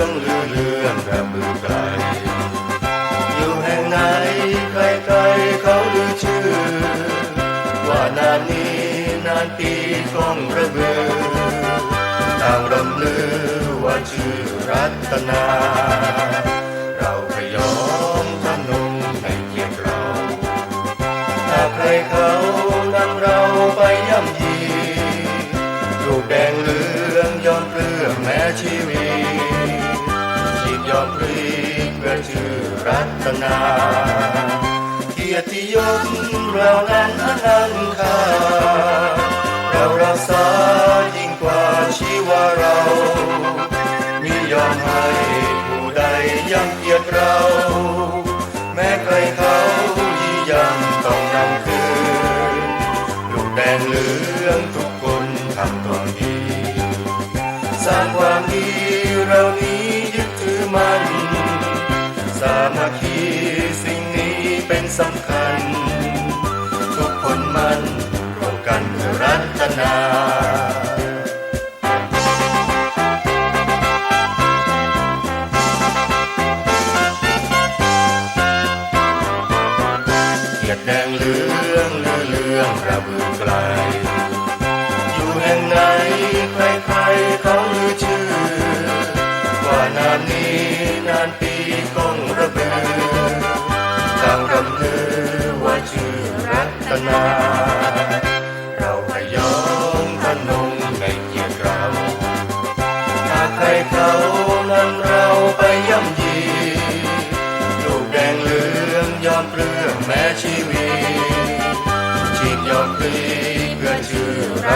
รื่องลือเรื่องแบบมือไกลอยู่แห่งไหนใครๆเขาลือชื่อ ว่านานนี้นานปีกล้องระเบือต่างรำลือว่าชื่อรัตนา เราพยอมทำนงให้เกียรเราถ้าใคร นาเกียรติยศเรานั้นอนันคาเรารักษายิ่งกว่าชีวาเรามิยอมให้ผู้ใดยังเกียรติเรา แม้ใครเขายี่ยังต้องนำคืนลูกแดงเหลืองทุกคนทำตนดีสร้างความดี มัคคีสิ่งนี้เป็นสำคัญ ทุกคนมันร่วมกันเพื่อรัตนาเกียรติแดงเหลืองเลือเลืองระบือไกล อยู่แห่งไหนใครๆเขาลือชื่อ ว่านานนี้นานปีก้อง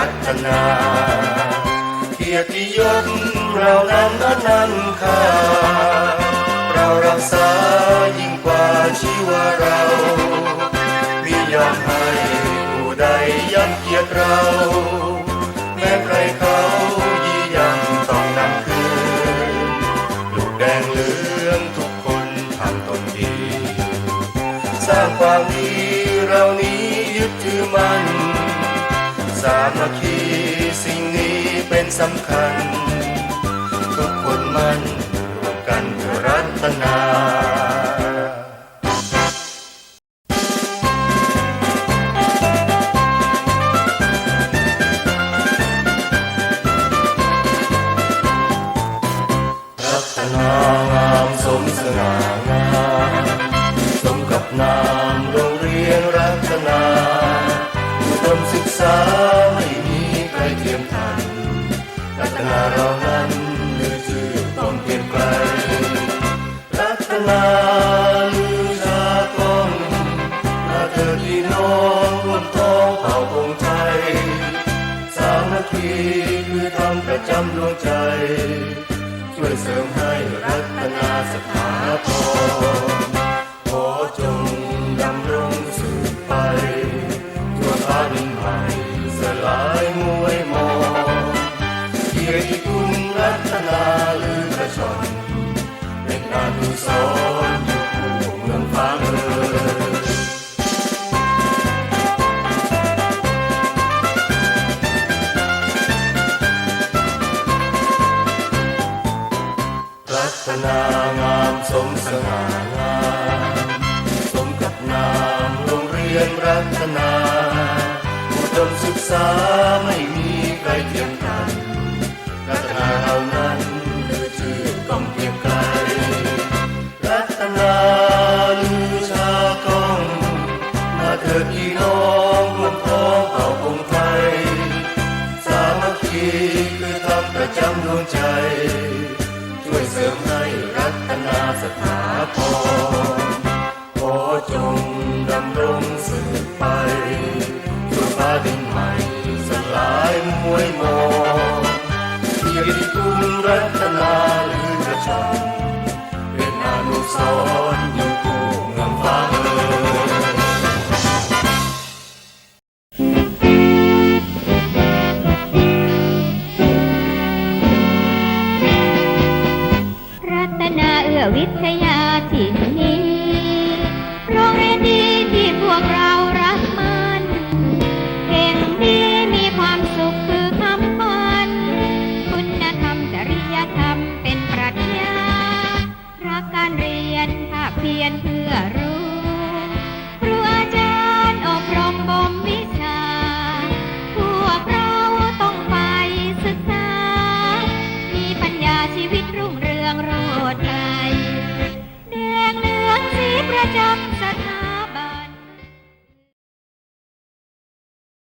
ชื่อรัตนา เกียรติยศเรานั้นนันคาเรารักษายิ่งกว่าชีวาเรามิยอมให้ผู้ใดย่ำเกียรติเรา แม้ใครเขายี่ยังต้องนำคืนลูกแดงเหลืองทุกคนทำตนดี สร้างความดีเรานี้ยึดถือมัน สามัคคีสิ่งนี้เป็นสำคัญ ทุกคนมันร่วมกันเพื่อรัตนารัตนางามสมสง่างามสมกับนามโรงเรียนรัตนาอุดมศึก เผ่าคงไทยสามัคคีคือธรรมประจำดวงใจ ช่วยเสริมให้รัตนาสถาพรขอจงดำรงสืบไปทั่วฟ้าดินใหม่สลายมวยมองเกียรติคุณรัตนาลือกระชอน สมสง่างามสมกับนามโรงเรียนรัตนาอุดมศึกษาไม่มีใครเทียมกันรัตนาเรานั้นลือชื่อก้องเพียงไกลรัตนาลือชาก้องมาเถิดพี่น้องรวมท้องเผ่าคงไทย สามัคคีคือธรรมประจำดวงใจ สืบไปทั่วฟ้าดินใหม่สลายมวยมองเกียรติคุณรัตนาลือกระชอนเป็นอนุสรณ์อยู่คู่เมืองฟ้าเมือรัตนาเอื้อวิทยาถิ่ เพียรเพื่อร